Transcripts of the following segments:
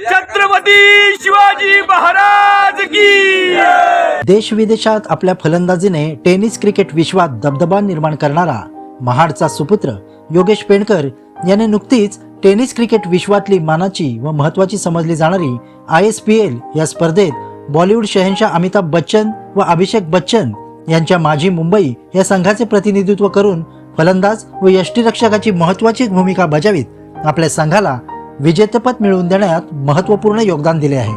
छत्रपती शिवाजी महाराज की देश विदेशात आपल्या फलंदाजीने टेनिस क्रिकेट विश्वात दबदबा निर्माण करणारा महाडचा सुपुत्र योगेश पेणकर याने नुकतीच टेनिस क्रिकेट विश्वातली मानाची व महत्वाची समजली जाणारी आय एस पी एल या स्पर्धेत बॉलिवूड शहनशाह अमिताभ बच्चन व अभिषेक बच्चन यांच्या माझी मुंबई या संघाचे प्रतिनिधित्व करून फलंदाज व यष्टीरक्षकाची महत्वाची भूमिका बजावीत आपल्या संघाला विजेतेपद मिळवून देण्यात महत्त्वपूर्ण योगदान दिले आहे.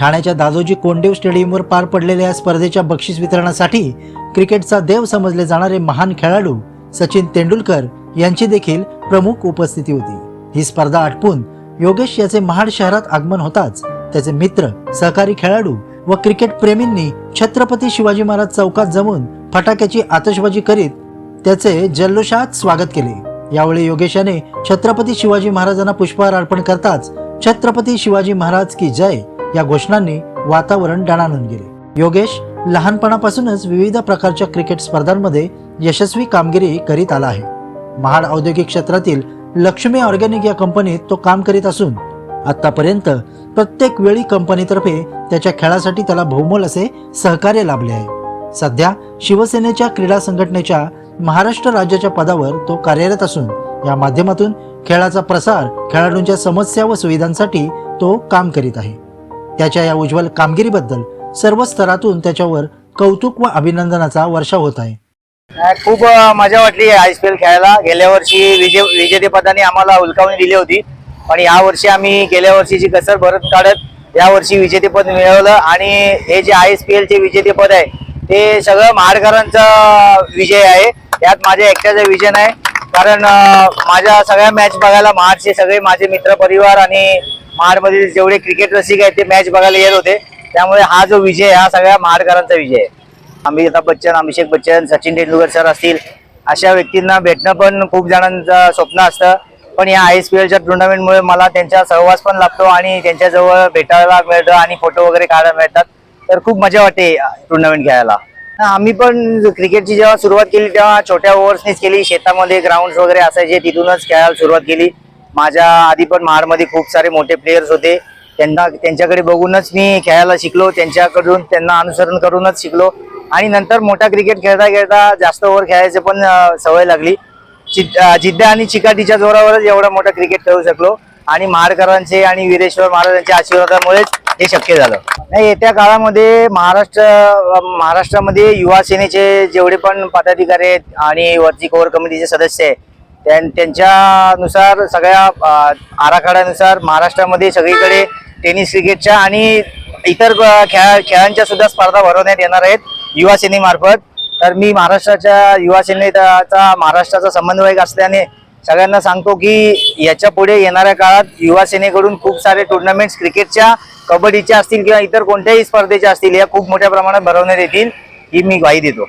ठाण्याच्या दादोजी कोंडेव स्टेडियमवर पार पडलेल्या या स्पर्धेच्या बक्षीस वितरणासाठी क्रिकेटचा देव समजले जाणारे महान खेळाडू सचिन तेंडुलकर यांची देखील प्रमुख उपस्थिती होती. ही स्पर्धा आटपून योगेश याचे महाड शहरात आगमन होताच त्याचे मित्र सहकारी खेळाडू व क्रिकेट प्रेमींनी छत्रपती शिवाजी महाराज चौकात जमून फटाक्याची आतषबाजी करीत त्याचे जल्लोषात स्वागत केले. यावेळी योगेशाने छत्रपती शिवाजी महाराजांना पुष्पहार अर्पण करताच छत्रपती शिवाजी महाराज की जय या घोषणांनी वातावरण डणाणून गेले. योगेश लहानपणापासूनच विविध प्रकारच्या क्रिकेट स्पर्धांमध्ये यशस्वी कामगिरी करीत आला आहे. महाड औद्योगिक क्षेत्रातील लक्ष्मी ऑर्गॅनिक या कंपनीत तो काम करीत असून आतापर्यंत प्रत्येक वेळी कंपनीतर्फे त्याच्या खेळासाठी त्याला बहुमोल असे सहकार्य लाभले आहे. सध्या शिवसेनेच्या क्रीडा संघटनेच्या महाराष्ट्र राज्याच्या पदावर तो कार्यरत असून या माध्यमातून खेळाचा प्रसार खेळाडूंच्या समस्या व सुविधांसाठी तो काम करीत आहे. त्याच्या या उज्ज्वल कामगिरीबद्दल सर्व स्तरातून त्याच्यावर कौतुक व अभिनंदनाचा वर्षा होत आहे. खूप मजा वाटली आय एस पी एल खेळायला. गेल्या वर्षी विजय विजेतेपदाने आम्हाला उलकावणी दिली होती. पण या वर्षी आम्ही गेल्या वर्षीची कसर भरत काढत या वर्षी विजेतेपद मिळवलं आणि हे जे आय एस पी एलचे विजेतेपद आहे ते सगळं महाडकरांचा विजय आहे. यात माझ्या एकट्याचं विजय नाही. कारण माझ्या सगळ्या मॅच बघायला महाडचे सगळे माझे मित्र परिवार आणि महाडमधील जेवढे क्रिकेट रसिक आहेत ते मॅच बघायला येत होते. त्यामुळे हा जो विजय हा सगळ्या महाडकरांचा विजय आहे. अमिताभ बच्चन अभिषेक बच्चन सचिन तेंडुलकर सर असतील अशा व्यक्तींना भेटणं पण खूप जणांचं स्वप्न असतं. पण या आय एस पी एलच्या टुर्नामेंटमुळे मला त्यांचा सहवास पण लागतो आणि त्यांच्याजवळ भेटायला मिळतं आणि फोटो वगैरे काढायला मिळतात. तर खूप मजा वाटते टुर्नामेंट खेळायला. आम्ही पण क्रिकेटची जेव्हा सुरुवात केली तेव्हा छोट्या ओव्हर्सनीच केली. शेतामध्ये ग्राउंड वगैरे असायचे तिथूनच खेळायला सुरुवात केली. माझ्या आधी पण महाडमध्ये खूप सारे मोठे प्लेयर्स होते. त्यांना त्यांच्याकडे बघूनच मी खेळायला शिकलो. त्यांच्याकडून त्यांना अनुसरण करूनच शिकलो. आणि नंतर मोठा क्रिकेट खेळता खेळता जास्त ओव्हर खेळायचं पण सवय लागली. जिद्द आणि चिकाटीच्या जोरावरच एवढा मोठा क्रिकेट खेळू शकलो. आणि महाडकरांचे आणि वीरेश्वर महाराजांच्या आशीर्वादामुळेच हे शक्य झालं. नाही येत्या काळामध्ये महाराष्ट्र महाराष्ट्रामध्ये युवा सेनेचे जेवढे पण पदाधिकारी आहेत आणि वरची कोर कमिटीचे सदस्य आहे त्यां- त्यांच्यानुसार सगळ्या आराखड्यानुसार महाराष्ट्रामध्ये सगळीकडे टेनिस क्रिकेटच्या आणि इतर खेळा खेळांच्या सुद्धा स्पर्धा भरवण्यात येणार आहेत युवा सेनेमार्फत. तर मी महाराष्ट्राच्या युवा सेनेचा महाराष्ट्राचा समन्वयक असल्याने सगळ्यांना सांगतो की याच्यापुढे येणाऱ्या काळात युवा सेनेकडून खूप सारे टुर्नामेंट्स क्रिकेटच्या कबड्डीच्या असतील किंवा इतर कोणत्याही स्पर्धेच्या असतील या खूप मोठ्या प्रमाणात भरवण्यात येतील ही मी ग्वाही देतो.